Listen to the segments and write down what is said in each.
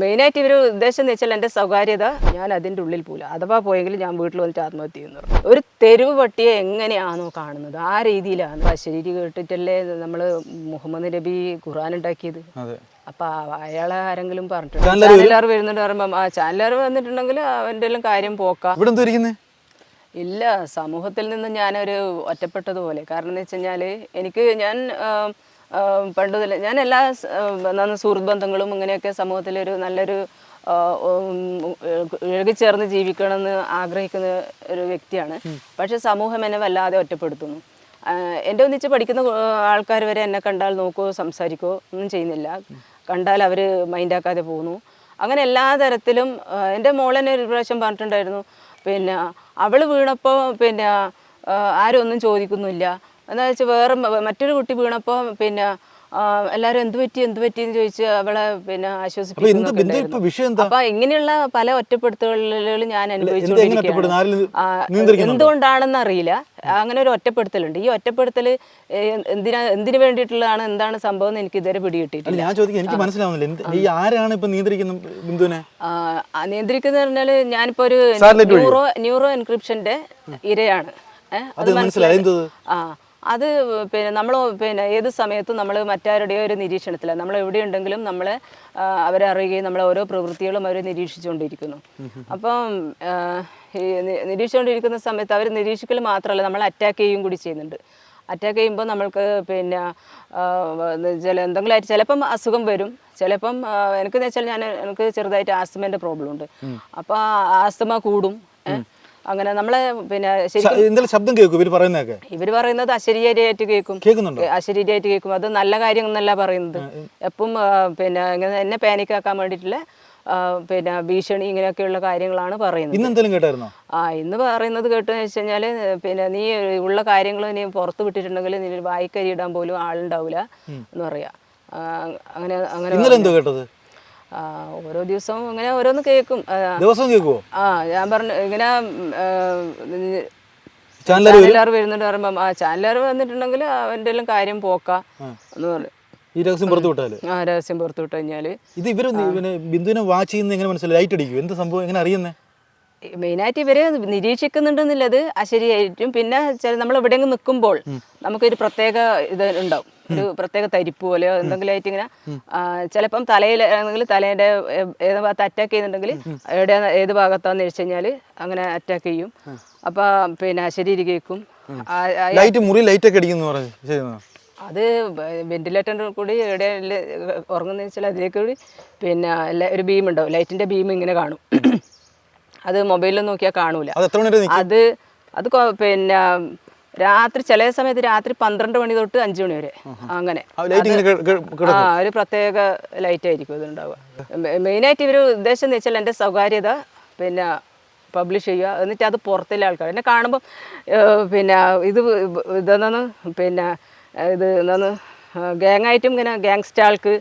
മെയിനായിട്ട് ഇവർ ഉദ്ദേശം എന്ന് വെച്ചാൽ എന്റെ സ്വകാര്യത ഞാൻ അതിന്റെ ഉള്ളിൽ പോല അഥവാ പോയെങ്കിൽ ഞാൻ വീട്ടിൽ വന്നിട്ട് ആത്മഹത്യ ചെയ്യുന്നു ഒരു തെരുവ് പട്ടിയെ എങ്ങനെയാണോ കാണുന്നത് ആ രീതിയിലാണ്. ശരീരി കേട്ടിട്ടല്ലേ നമ്മൾ മുഹമ്മദ് നബി ഖുർആൻ ഉണ്ടാക്കിയത്? അപ്പൊ അയാളെ ആരെങ്കിലും പറഞ്ഞിട്ടുണ്ട്? ചാനലാർ വരുന്നുണ്ട് പറയുമ്പോൾ ആ ചാനലാർ വന്നിട്ടുണ്ടെങ്കിൽ അവന്റെ എല്ലാം കാര്യം പോക്കാം. ഇല്ല സമൂഹത്തിൽ നിന്ന് ഞാനൊരു ഒറ്റപ്പെട്ടതുപോലെ. കാരണം എന്ന് വെച്ച് കഴിഞ്ഞാൽ എനിക്ക് ഞാൻ പണ്ട് തന്നെ ഞാൻ എല്ലാ നന്ന എന്താണ് സുഹൃത്ത് ബന്ധങ്ങളും ഇങ്ങനെയൊക്കെ സമൂഹത്തിലൊരു നല്ലൊരു ഇഴകിച്ചേർന്ന് ജീവിക്കണമെന്ന് ആഗ്രഹിക്കുന്ന ഒരു വ്യക്തിയാണ്. പക്ഷെ സമൂഹം എന്നെ വല്ലാതെ ഒറ്റപ്പെടുത്തുന്നു. എന്റെ ഒന്നിച്ച് പഠിക്കുന്ന ആൾക്കാർ വരെ എന്നെ കണ്ടാൽ നോക്കുകയോ സംസാരിക്കുകയോ ഒന്നും ചെയ്യുന്നില്ല. കണ്ടാൽ അവർ മൈൻഡാക്കാതെ പോകുന്നു. അങ്ങനെ എല്ലാ തരത്തിലും എന്റെ മോളെന്നെ ഒരു പ്രാവശ്യം പറഞ്ഞിട്ടുണ്ടായിരുന്നു. പിന്നെ അവൾ വീണപ്പോൾ പിന്നെ ആരും ഒന്നും ചോദിക്കുന്നില്ല എന്താ വെച്ചാൽ വേറെ മറ്റൊരു കുട്ടി വീണപ്പോൾ പിന്നെ എല്ലാരും എല്ലാവരും എന്ത് പറ്റി എന്ത് പറ്റി എന്ന് ചോദിച്ച് അവളെ പിന്നെ ആശ്വസിപ്പിക്കുന്നു അപ്പൊ ഇങ്ങനെയുള്ള പല ഒറ്റപ്പെടുത്തലുകളിൽ ഞാൻ അനുഭവിച്ചു അനുഭവിച്ചുകൊണ്ടിരിക്കുകയാണ്. എന്തുകൊണ്ടാണെന്ന് അറിയില്ല. അങ്ങനെ ഒരു ഒറ്റപ്പെടുത്തലുണ്ട്. ഈ ഒറ്റപ്പെടുത്തൽ എന്തിനാ എന്തിനു വേണ്ടിയിട്ടുള്ളതാണ് എന്താണ് സംഭവം എന്ന് എനിക്ക് ഇതുവരെ പിടികിട്ടിട്ടില്ല ഞാൻ ചോദിക്കും എനിക്ക് മനസ്സിലാവുന്നില്ല. ഈ ആരാണ് ഇപ്പൊ നിയന്ത്രിക്കുന്ന ബിന്ദുവിനെ? നിയന്ത്രിക്കുന്ന പറഞ്ഞാൽ ഞാനിപ്പോ ഒരു ന്യൂറോ ന്യൂറോ എൻക്രിപ്ഷന്റെ ഇരയാണ്. അത് മനസ്സിലായി. ആ അത് പിന്നെ നമ്മൾ പിന്നെ ഏത് സമയത്തും നമ്മൾ മറ്റാരുടെയോ ഒരു നിരീക്ഷണത്തിലാണ് നമ്മൾ എവിടെ ഉണ്ടെങ്കിലും നമ്മൾ അവരെ അറിയുകയും നമ്മളെ ഓരോ പ്രവൃത്തികളും അവർ നിരീക്ഷിച്ചുകൊണ്ടിരിക്കുന്നു. അപ്പം ഈ നിരീക്ഷിച്ചുകൊണ്ടിരിക്കുന്ന സമയത്ത് അവർ നിരീക്ഷിക്കൽ മാത്രമല്ല നമ്മൾ അറ്റാക്ക് ചെയ്യുകയും കൂടി ചെയ്യുന്നുണ്ട്. അറ്റാക്ക് ചെയ്യുമ്പോൾ നമ്മൾക്ക് പിന്നെ ചില എന്തെങ്കിലും ആയിട്ട് ചിലപ്പം അസുഖം വരും. ചിലപ്പം എനിക്ക് എനിക്കെന്ന് വെച്ചാൽ ഞാൻ എനിക്ക് ചെറുതായിട്ട് ആസ്തമേന്റെ പ്രോബ്ലം ഉണ്ട്. അപ്പോൾ ആസ്തമ കൂടും. അങ്ങനെ നമ്മളെ പിന്നെ എന്തെങ്കിലും ശബ്ദം കേൾക്കും ഇവർ പറയുന്നതൊക്കെ. ഇവർ പറയുന്നത് അശരീരിയായിട്ട് കേൾക്കും. കേൾക്കുന്നുണ്ട്? അശരീരിയായിട്ട് കേൾക്കും. അത് നല്ല കാര്യം എന്നല്ല പറയുന്നത്. എപ്പം പിന്നെ ഇങ്ങനെ എന്നെ പാനിക്കാക്കാൻ വേണ്ടിയിട്ടുള്ള പിന്നെ ഭീഷണി ഇങ്ങനെയൊക്കെയുള്ള കാര്യങ്ങളാണ് പറയുന്നത്. ഇന്ന് എന്തെങ്കിലും കേട്ടായിരുന്നോ? ആ ഇന്ന് പറയുന്നത് കേട്ടെന്ന് വെച്ച് കഴിഞ്ഞാൽ പിന്നെ നീ ഉള്ള കാര്യങ്ങൾ നീ പുറത്ത് വിട്ടിട്ടുണ്ടെങ്കിൽ നീ വായിക്കരി ഇടാൻ പോലും ആളുണ്ടാവില്ല എന്ന് പറയാ. അങ്ങനെ അങ്ങനെ ഇന്നലെ എന്തോ കേട്ടത്? ഓരോ ദിവസവും ഇങ്ങനെ ഓരോന്ന് കേൾക്കും ദിവസവും ദിവസം കേൾക്കുവോ ആ ഞാൻ പറഞ്ഞു ഇങ്ങനെ ചാനലുകാർ വരുന്നുണ്ട് പറയുമ്പം ആ ചാനലുകാർ വന്നിട്ടുണ്ടെങ്കിൽ അവന്റെ എല്ലാം കാര്യം പോക്കാന്ന് എന്ന് പറയും ഈ രഹസ്യം പുറത്തു വിട്ടാൽ? ആ രഹസ്യം പുറത്തു വിട്ട് കഴിഞ്ഞാൽ. ഇത് ഇവർ ബിന്ദുവിനെ വാച്ച് ചെയ്യുന്ന എങ്ങനെ മനസ്സിലായി? ലൈറ്റ് അടിക്കും എന്ത് സംഭവം? എങ്ങനെ അറിയുന്നേ? മെയിനായിട്ട് ഇവരെ നിരീക്ഷിക്കുന്നുണ്ടെന്നുള്ളത് അശരിയായിട്ടും പിന്നെ ചില നമ്മൾ എവിടെയെങ്കിലും നിൽക്കുമ്പോൾ നമുക്കൊരു പ്രത്യേക ഇത് ഉണ്ടാവും. ഒരു പ്രത്യേക തരിപ്പ് പോലെയോ എന്തെങ്കിലും ആയിട്ട് ഇങ്ങനെ ചിലപ്പം ചിലപ്പം തലയിലാണെങ്കിൽ തലേന്റെ ഏത് ഭാഗത്ത് അറ്റാക്ക് ചെയ്യുന്നുണ്ടെങ്കിൽ എവിടെ ഏത് ഭാഗത്താന്ന് വെച്ച് കഴിഞ്ഞാൽ അങ്ങനെ അറ്റാക്ക് ചെയ്യും. അപ്പൊ പിന്നെ ശരീരം കേൾക്കും ലൈറ്റ് മുറി ലൈറ്റ് ഒക്കെ അടിക്കുന്നു പറഞ്ഞു. അത് വെന്റിലേറ്ററിന്റെ കൂടി എവിടെ ഉറങ്ങുന്ന വെച്ചാൽ അതിലേക്ക് കൂടി പിന്നെ ഒരു ബീം ഉണ്ടാവും. ലൈറ്റിന്റെ ബീം ഇങ്ങനെ കാണും. അത് മൊബൈലിൽ നോക്കിയാൽ കാണൂല. അത് അത് പിന്നെ രാത്രി ചില സമയത്ത് രാത്രി പന്ത്രണ്ട് മണി തൊട്ട് അഞ്ചു മണി വരെ. അങ്ങനെ. ആ ഒരു പ്രത്യേക ലൈറ്റ് ആയിരിക്കും ഇതുണ്ടാവുക. മെയിൻ മെയിനായിട്ട് ഇവർ ഉദ്ദേശം എന്ന് വെച്ചാൽ എന്റെ സ്വകാര്യത പിന്നെ പബ്ലിഷ് ചെയ്യുക എന്നിട്ട് അത് പുറത്തുള്ള ആൾക്കാർ എന്നെ കാണുമ്പോൾ പിന്നെ ഇത് ഇതെന്നു പിന്നെ ഇത് എന്താണ്? ഗ്യാങ്ങായിട്ടും ഇങ്ങനെ ഗാങ്സ്റ്റാൾക്ക്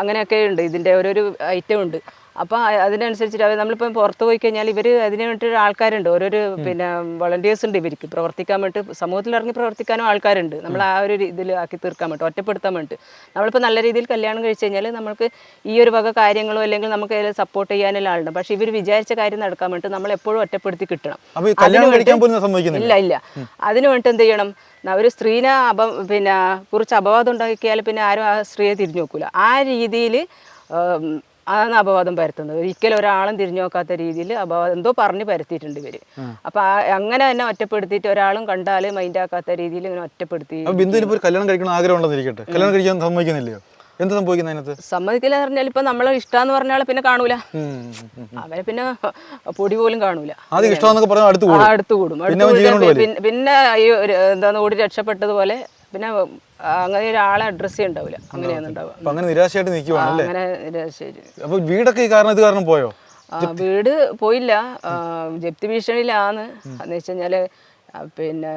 അങ്ങനെയൊക്കെ ഉണ്ട്. ഇതിന്റെ ഓരോരു ഐറ്റം ഉണ്ട്. അപ്പോൾ അതിനനുസരിച്ചിട്ട് അവർ നമ്മളിപ്പം പുറത്ത് പോയി കഴിഞ്ഞാൽ ഇവർ അതിന് വേണ്ടിയിട്ട് ആൾക്കാരുണ്ട്. ഓരോരു പിന്നെ വളണ്ടിയേഴ്സ് ഉണ്ട് ഇവർക്ക്. പ്രവർത്തിക്കാൻ വേണ്ടിയിട്ട് സമൂഹത്തിൽ ഇറങ്ങി പ്രവർത്തിക്കാനും ആൾക്കാരുണ്ട്. നമ്മൾ ആ ഒരു ഇതിൽ ആക്കി തീർക്കാൻ വേണ്ടി ഒറ്റപ്പെടുത്താൻ വേണ്ടി നമ്മളിപ്പോൾ നല്ല രീതിയിൽ കല്യാണം കഴിച്ച് കഴിഞ്ഞാൽ നമുക്ക് ഈ ഒരു വക കാര്യങ്ങളോ അല്ലെങ്കിൽ നമുക്ക് അതിൽ സപ്പോർട്ട് ചെയ്യാനുള്ള ആളുണ്ട്. പക്ഷേ ഇവർ വിചാരിച്ച കാര്യം നടക്കാൻ വേണ്ടി നമ്മൾ എപ്പോഴും ഒറ്റപ്പെടുത്തി കിട്ടണം. ഇല്ല ഇല്ല. അതിന് വേണ്ടി എന്ത് ചെയ്യണം? ഒരു സ്ത്രീനെ അപ പിന്നെ കുറിച്ച് അപവാദം ഉണ്ടാക്കിയാൽ പിന്നെ ആരും ആ സ്ത്രീയെ തിരിഞ്ഞു നോക്കൂല. ആ രീതിയിൽ ആണ് അപവാദം പരത്തുന്നത്. ഒരിക്കലും ഒരാളും തിരിഞ്ഞു നോക്കാത്ത രീതിയിൽ അപവാദം എന്തോ പറഞ്ഞ് പരത്തിയിട്ടുണ്ട് ഇവർ. അപ്പൊ അങ്ങനെ തന്നെ ഒറ്റപ്പെടുത്തിയിട്ട് ഒരാളും കണ്ടാൽ മൈൻഡ് ആക്കാത്ത രീതിയിൽ ഇങ്ങനെ ഒറ്റപ്പെടുത്തി. ബിന്ദുവിന് കല്യാണം കഴിക്കണം ആഗ്രഹം ഉണ്ടെന്നിരിക്കട്ടെ കല്യാണം കഴിക്കാൻ സമ്മതിക്കുന്നില്ലയോ? എന്ത് സംഭവിക്കുന്ന അതിനകത്ത്? സമ്മതിക്കില്ല പറഞ്ഞാൽ ഇപ്പൊ നമ്മളെ ഇഷ്ടാന്ന് പറഞ്ഞാൽ പിന്നെ കാണൂല. അവരെ പിന്നെ പൊടി പോലും കാണൂല. അടുത്ത് കൂടും. പിന്നെ ഈ എന്താണ് ഓടി രക്ഷപ്പെട്ടതുപോലെ പിന്നെ അങ്ങനെ ഒരാളെ അഡ്രസ്സ് ഉണ്ടാവില്ല. അങ്ങനെയാണ് ഉണ്ടാവുക. അപ്പൊ അങ്ങനെ നിരാശയായിട്ട് നിൽക്കുവാണ് അല്ലേ? അങ്ങനെ ഇത് ശരി അപ്പൊ വീടൊക്കെ ഈ കാരണം ഇത് കാരണം പോയോ? വീട് പോയില്ല. ജപ്തി ഭീഷണിയിലാണ്. എന്ന് വെച്ച് കഴിഞ്ഞാൽ പിന്നെ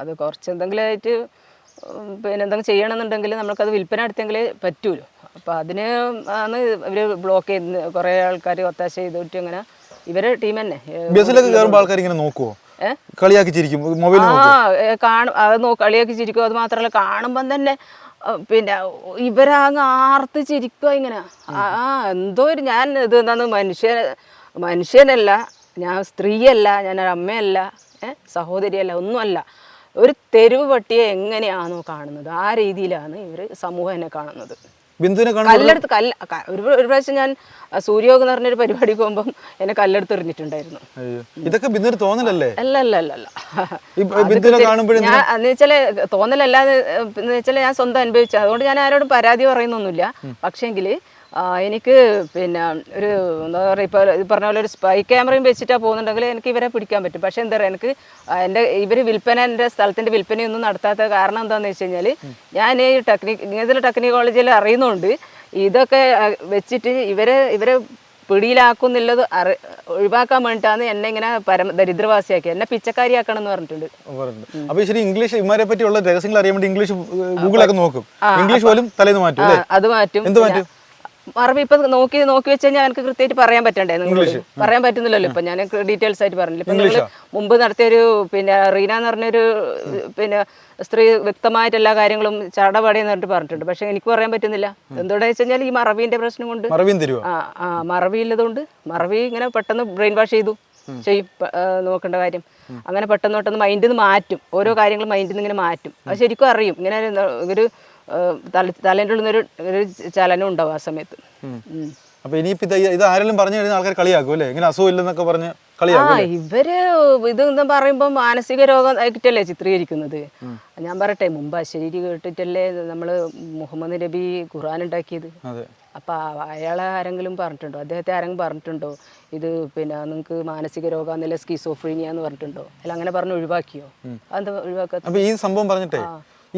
അത് കുറച്ച് എന്തെങ്കിലും ആയിട്ട് പിന്നെ എന്തെങ്കിലും ചെയ്യണമെന്നുണ്ടെങ്കിൽ നമുക്കത് വിൽപ്പന നടത്തിയെങ്കിലേ പറ്റൂലോ. അപ്പോൾ അതിന് ആണ് ഇവർ ബ്ലോക്ക് ചെയ്ത് കുറേ ആൾക്കാർ ഒത്താശ ചെയ്തിട്ട് ഇങ്ങനെ ഇവരെ ടീം തന്നെ. ബസ്സിലൊക്കെ കയറുമ്പോൾ ആൾക്കാർ ഇങ്ങനെ നോക്കുവോ? ഏ? കളിയാക്കി ചിരിക്കും. മൊബൈൽ ആ കാണും. അത് നോ കളിയാക്കി ചിരിക്കും. അത് മാത്രമല്ല കാണുമ്പം തന്നെ പിന്നെ ഇവരങ്ങ് ആർത്ത് ചിരിക്കുക ഇങ്ങനെ. ആ എന്തോ ഒരു ഞാൻ ഇത് എന്താണ് മനുഷ്യൻ മനുഷ്യനല്ല. ഞാൻ സ്ത്രീയല്ല ഞാൻ അമ്മയല്ല ഏഹ് സഹോദരിയല്ല ഒന്നുമല്ല. ഒരു തെരുവ് പട്ടിയെ എങ്ങനെയാണോ കാണുന്നത് ആ രീതിയിലാണ് ഇവർ സമൂഹം എന്നെ കാണുന്നത്. ബിന്ദുവിനെ കല്ലെടുത്ത് കല്ല് ഒരു പ്രാവശ്യം ഞാൻ സൂര്യോഗം എന്ന് പറഞ്ഞൊരു പരിപാടി പോകുമ്പോൾ എന്നെ കല്ലെടുത്ത് എറിഞ്ഞിട്ടുണ്ടായിരുന്നു. ഇതൊക്കെ ബിന്ദുവിന് തോന്നലല്ലേ? അല്ല അല്ല അല്ല അല്ല. ബിന്ദുവിനെ കാണുമ്പോഴും ഞാൻ എന്ന് വെച്ചാൽ തോന്നലല്ലാതെ എന്ന് വെച്ചാൽ ഞാൻ സ്വന്തം അനുഭവിച്ചു അതുകൊണ്ട് ഞാൻ ആരോടും പരാതി പറയുന്നൊന്നുമില്ല. പക്ഷേങ്കിൽ എനിക്ക് പിന്നെ ഒരു എന്താ പറയുക ഇപ്പോൾ ഇത് പറഞ്ഞ പോലെ ഒരു സ്പൈ ക്യാമറയും വെച്ചിട്ടാണ് പോകുന്നുണ്ടെങ്കിൽ എനിക്ക് ഇവരെ പിടിക്കാൻ പറ്റും. പക്ഷേ എന്താ പറയുക എനിക്ക് എന്റെ ഇവർ വിൽപ്പന എന്റെ സ്ഥലത്തിന്റെ വിൽപ്പനയൊന്നും നടത്താത്ത കാരണം എന്താണെന്ന് വെച്ച് കഴിഞ്ഞാൽ ഞാൻ ഈ ടെക്നിക് ഇങ്ങനത്തെ ടെക്നിക് കോളേജിൽ അറിയുന്നതുകൊണ്ട് ഇതൊക്കെ വെച്ചിട്ട് ഇവരെ ഇവരെ പിടിയിലാക്കുന്നുള്ളത് അറി ഒഴിവാക്കാൻ വേണ്ടിയിട്ടാണ് എന്നെ ഇങ്ങനെ പരമ ദരിദ്രവാസിയാക്കി എന്നെ പിച്ചക്കാരിയാക്കണം എന്ന് പറഞ്ഞിട്ടുണ്ട്. അപ്പൊ ശരി ഇംഗ്ലീഷ് ഇമാരെ പറ്റിയുള്ള രഹസ്യങ്ങൾ അറിയാൻ വേണ്ടി ഇംഗ്ലീഷ് ഗൂഗിളൊക്കെ നോക്കും. ഇംഗ്ലീഷ് പോലും തലേന്ന് മാറ്റും അത് മാറ്റും. എന്ത് മാറ്റും? മറവി ഇപ്പൊ നോക്കി നോക്കി വെച്ച് കഴിഞ്ഞാൽ എനിക്ക് കൃത്യമായിട്ട് പറയാൻ പറ്റണ്ടേ? പറയാൻ പറ്റുന്നില്ലല്ലോ. ഇപ്പൊ ഞാൻ ഡീറ്റെയിൽസ് ആയിട്ട് പറഞ്ഞില്ല. ഇപ്പൊ നിങ്ങൾ മുമ്പ് നടത്തിയൊരു പിന്നെ റീന എന്ന് പറഞ്ഞൊരു പിന്നെ സ്ത്രീ വ്യക്തമായിട്ട് എല്ലാ കാര്യങ്ങളും ചടപടയെന്ന് പറഞ്ഞിട്ട് പറഞ്ഞിട്ടുണ്ട്. പക്ഷെ എനിക്ക് പറയാൻ പറ്റുന്നില്ല. എന്തുകൊണ്ടാന്ന് വെച്ച് കഴിഞ്ഞാൽ ഈ മറവിന്റെ പ്രശ്നം കൊണ്ട് ആ ആ മറവി ഇല്ലതുകൊണ്ട് മറവി ഇങ്ങനെ പെട്ടെന്ന് ബ്രെയിൻ വാഷ് ചെയ്തു. ചെയ്യും നോക്കേണ്ട കാര്യം. അങ്ങനെ പെട്ടെന്ന് പെട്ടെന്ന് മൈൻഡിൽ നിന്ന് മാറ്റും. ഓരോ കാര്യങ്ങളും മൈൻഡിൽ നിന്ന് ഇങ്ങനെ മാറ്റും. അത് ശരിക്കും അറിയും. ഇങ്ങനെ ഒരു- തല തലേന്റെ ഉള്ളിൽ ഒരു ചലനം ഉണ്ടാവും ആ സമയത്ത്. അപ്പൊ ഇനിയിപ്പോ ഇത് ആരെങ്കിലും പറഞ്ഞു കഴിഞ്ഞാൽ ആൾക്കാർ കളിയാക്കും അല്ലേ? ഇങ്ങനെ അസുഖം ഇല്ലെന്നൊക്കെ പറഞ്ഞ് ആ ഇവർ ഇത് പറയുമ്പോ പറയുമ്പോൾ മാനസിക രോഗം ആയിട്ടല്ലേ ചിത്രീകരിക്കുന്നത്? ഞാൻ പറയട്ടെ മുമ്പ് അശരീരി കേട്ടിട്ടല്ലേ നമ്മൾ മുഹമ്മദ് നബി ഖുർആൻ ഉണ്ടാക്കിയത്? അപ്പൊ അയാളെ ആരെങ്കിലും പറഞ്ഞിട്ടുണ്ടോ? അദ്ദേഹത്തെ ആരെങ്കിലും പറഞ്ഞിട്ടുണ്ടോ? ഇത് പിന്നെ നിങ്ങൾക്ക് മാനസിക രോഗം സ്കിസോഫ്രീനിയ എന്ന് പറഞ്ഞിട്ടുണ്ടോ? അല്ല അങ്ങനെ പറഞ്ഞ് ഒഴിവാക്കിയോ? അതെന്താ ഒഴിവാക്കാത്ത ഈ സംഭവം പറഞ്ഞിട്ടേ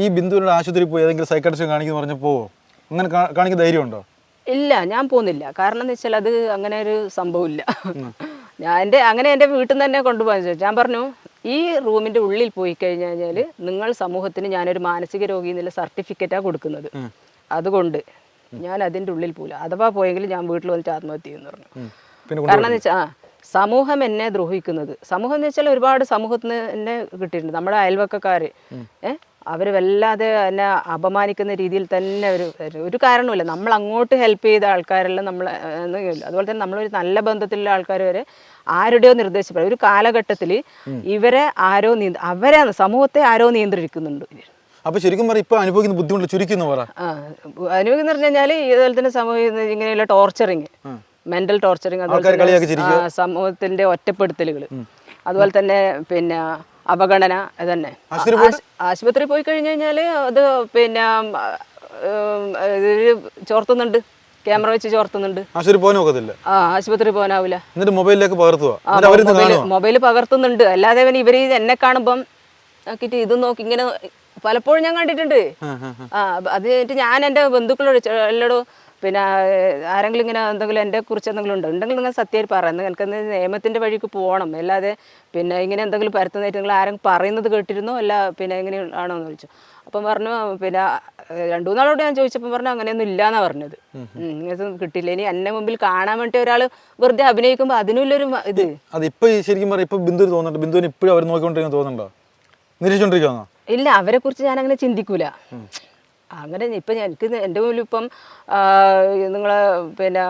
ഈ ബിന്ദുവിനോട് ആശുപത്രിയിൽ പോയി ഏതെങ്കിലും സൈക്കാട്രിസ്റ്റ് കാണിക്കുന്നു പറഞ്ഞു പോവോ അങ്ങനെ കാണിക്കുന്ന ധൈര്യമുണ്ടോ? ഇല്ല ഞാൻ പോകുന്നില്ല കാരണം എന്ന് വെച്ചാൽ അത് അങ്ങനെ ഒരു സംഭവമില്ല. ഞാൻ എന്റെ അങ്ങനെ എന്റെ വീട്ടിൽ നിന്ന് തന്നെ കൊണ്ടുപോകാൻ ചോദിച്ചു ഞാൻ പറഞ്ഞു ഈ റൂമിന്റെ ഉള്ളിൽ പോയി കഴിഞ്ഞു കഴിഞ്ഞാൽ നിങ്ങൾ സമൂഹത്തിന് ഞാനൊരു മാനസിക രോഗി എന്നുള്ള സർട്ടിഫിക്കറ്റാണ് കൊടുക്കുന്നത്. അതുകൊണ്ട് ഞാൻ അതിന്റെ ഉള്ളിൽ പോകില്ല അഥവാ പോയെങ്കിൽ ഞാൻ വീട്ടിൽ വന്നിട്ട് ആത്മഹത്യ എന്ന് പറഞ്ഞു. കാരണം എന്ന് വെച്ചാൽ ആ സമൂഹം എന്നെ ദ്രോഹിക്കുന്നത്. സമൂഹം എന്ന് വെച്ചാൽ ഒരുപാട് സമൂഹത്തിന് എന്നെ കിട്ടിയിട്ടുണ്ട്. നമ്മുടെ അയൽവക്കക്കാർ ഏഹ് അവർ വല്ലാതെ എന്നെ അപമാനിക്കുന്ന രീതിയിൽ തന്നെ ഒരു ഒരു കാരണമില്ല നമ്മൾ അങ്ങോട്ട് ഹെൽപ്പ് ചെയ്ത ആൾക്കാരെല്ലാം നമ്മൾ അതുപോലെ തന്നെ നമ്മളൊരു നല്ല ബന്ധത്തിലുള്ള ആൾക്കാർ വരെ ആരുടെയോ നിർദ്ദേശപ്രകാരം ഒരു കാലഘട്ടത്തിൽ ഇവരെ ആരോ നിയ അവരെ സമൂഹത്തെ ആരോ നിയന്ത്രിക്കുന്നുണ്ട് അപ്പൊ ശരിക്കും പറ ഇപ്പൊ അനുഭവിക്കുന്ന ബുദ്ധിമുട്ട് ചുരുക്കുന്നു പറ. ആ അനുഭവം എന്ന് പറഞ്ഞു കഴിഞ്ഞാൽ ഇതുപോലെ തന്നെ സമൂഹം ഇങ്ങനെയുള്ള ടോർച്ചറിങ് മെന്റൽ ടോർച്ചറിങ് അതുപോലെ സമൂഹത്തിന്റെ ഒറ്റപ്പെടുത്തലുകൾ അതുപോലെ തന്നെ പിന്നെ അവഗണന തന്നെ ആശുപത്രി പോയി കഴിഞ്ഞു കഴിഞ്ഞാൽ അത് പിന്നെ ചോർത്തുന്നുണ്ട്. ക്യാമറ വെച്ച് ചോർത്തുന്നുണ്ട്. ആശുപത്രി പോകാൻ ആ ആശുപത്രി പോകാനാവില്ല. എന്നിട്ട് മൊബൈലിലേക്ക് പകർത്തുക കാണുക പകർത്തുന്നുണ്ട്. അല്ലാതെ അവൻ ഇവർ എന്നെ കാണുമ്പം നോക്കിട്ട് ഇത് നോക്കി ഇങ്ങനെ പലപ്പോഴും ഞാൻ കണ്ടിട്ടുണ്ട്. ആ അത് കഴിഞ്ഞിട്ട് ഞാൻ എന്റെ ബന്ധുക്കളോട് എല്ലാടോ പിന്നെ ആരെങ്കിലും ഇങ്ങനെ എന്തെങ്കിലും എന്റെ കുറിച്ച് എന്തെങ്കിലും ഉണ്ടോ? ഉണ്ടെങ്കിൽ നിങ്ങൾ സത്യമായിട്ട് പറയുന്നത് നിങ്ങൾക്ക് നിയമത്തിന്റെ വഴിക്ക് പോകണം. അല്ലാതെ പിന്നെ ഇങ്ങനെ എന്തെങ്കിലും പരത്തുന്നതായിട്ട് നിങ്ങൾ ആരെങ്കിലും പറയുന്നത് കേട്ടിരുന്നോ? അല്ല പിന്നെ എങ്ങനെ ആണോ എന്ന് ചോദിച്ചു. അപ്പം പറഞ്ഞു പിന്നെ രണ്ടു മൂന്നാളോട് ഞാൻ ചോദിച്ചപ്പോൾ പറഞ്ഞു അങ്ങനെയൊന്നും ഇല്ലാന്നാ പറഞ്ഞത്. ഇങ്ങനത്തെ കിട്ടില്ല ഇനി എന്നെ മുമ്പിൽ കാണാൻ വേണ്ടി ഒരാൾ വെറുതെ അഭിനയിക്കുമ്പോൾ അതിനുള്ളൊരു ഇത്. അതിപ്പോ ശരിക്കും പറ ഇപ്പൊ ബിന്ദുവിന് തോന്നുന്നുണ്ട്. ബിന്ദുവിന് ഇപ്പോഴും അവർ നോക്കിക്കൊണ്ടിരിക്കുന്ന തോന്നുന്നുണ്ടോ? നിരീക്ഷിച്ചോണ്ടിരിക്കുന്നോ ഇല്ല അവരെ കുറിച്ച് ഞാൻ അങ്ങനെ ചിന്തിക്കൂല അങ്ങനെ ഇപ്പൊ എനിക്ക് എന്റെ ഇപ്പം നിങ്ങൾ പിന്നെ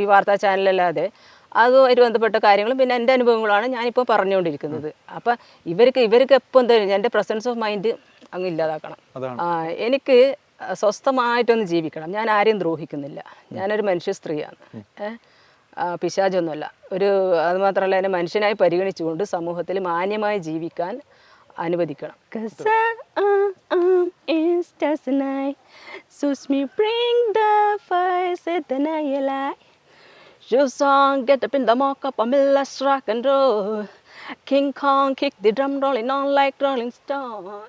ഈ വാർത്താ ചാനലല്ലാതെ അതുമായിട്ട് ബന്ധപ്പെട്ട കാര്യങ്ങളും പിന്നെ എന്റെ അനുഭവങ്ങളാണ് ഞാനിപ്പോൾ പറഞ്ഞുകൊണ്ടിരിക്കുന്നത്. അപ്പം ഇവർക്ക് ഇവർക്ക് എപ്പം എന്താ എന്റെ പ്രസൻസ് ഓഫ് മൈൻഡ് അങ്ങ് ഇല്ലാതാക്കണം. എനിക്ക് സ്വസ്ഥമായിട്ടൊന്ന് ജീവിക്കണം. ഞാൻ ആരെയും ദ്രോഹിക്കുന്നില്ല. ഞാനൊരു മനുഷ്യ സ്ത്രീയാണ്. ഏഹ് പിശാചൊന്നുമല്ല. ഒരു അതുമാത്രമല്ല എന്നെ മനുഷ്യനായി പരിഗണിച്ചുകൊണ്ട് സമൂഹത്തിൽ മാന്യമായി ജീവിക്കാൻ അനുവദിക്കണം Cause I, uh, um, is just a night. Suits me, bring the fire, set the night light. Your song, get up in the mock up, I'm let's rock and roll. King Kong kick the drum rolling on like Rolling Stone.